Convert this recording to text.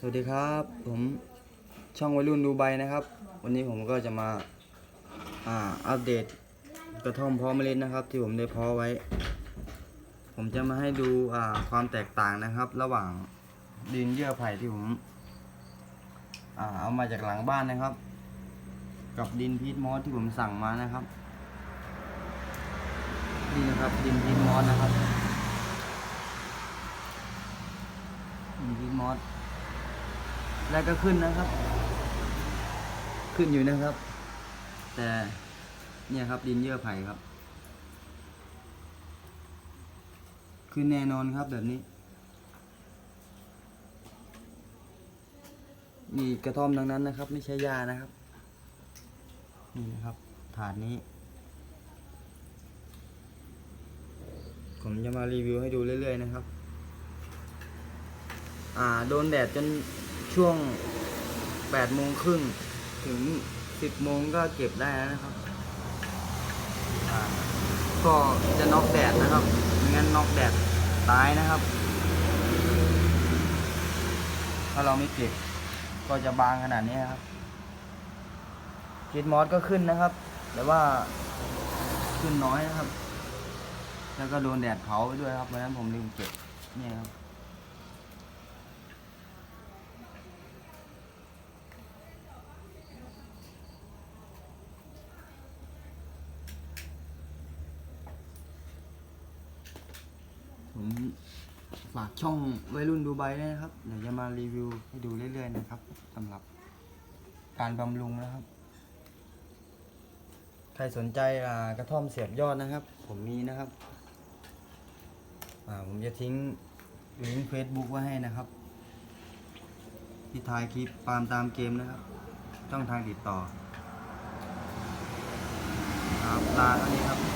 สวัสดีครับ ผมช่องวัยรุ่นดูไบนะครับ วันนี้ผมก็จะมาอ่าอัปเดตกระท่อมเพาะเมล็ดนะครับ ที่ผมได้เพาะไว้ ผมจะมาให้ดูอ่าความแตกต่างนะครับ ระหว่างดินเยื่อไผ่ที่ผมอ่าเอามาจากหลังบ้านนะครับ กับดินพีทมอสที่ผมสั่งมานะครับนี่นะครับดินพีทมอสนะครับดินพีทมอส แล้วก็ขึ้นนะครับ ขึ้นอยู่นะครับ แต่เนี่ยครับดินเยื่อไผ่ครับ ขึ้นแน่นอนครับแบบนี้ นี่กระท่อมดังนั้นนะครับ ไม่ใช่ยานะครับ นี่นะครับถาดนี้ ผมจะมารีวิวให้ดูเรื่อยๆนะครับ อ่าโดนแดดจน ช่วงแปดโมงครึ่งถึงสิบโมงก็เก็บได้แล้วนะครับ ก็จะน็อกแดดนะครับไม่งั้นน็อกแดดตายนะครับ ถ้าเราไม่เก็บก็จะบางขนาดนี้ครับคิดมอสก็ขึ้นนะครับ แต่ว่าขึ้นน้อยนะครับ แล้วก็โดนแดดเผาไปด้วยครับเพราะฉะนั้นผมลืมเก็บเนี่ยครับ ผมฝากช่องวัยรุ่นดูไบด้วยนะครับ เดี๋ยวจะมารีวิวให้ดูเรื่อยๆนะครับสำหรับการบำรุงนะครับ ใครสนใจกระท่อมเสียบยอดนะครับ ผมมีนะครับผมจะทิ้งลิงก์เฟซบุ๊กไว้ให้นะครับที่ท้ายคลิปปาล์มตามเกมนะครับ ช่องทางติดต่อ ครับลาเท่านี้ครับ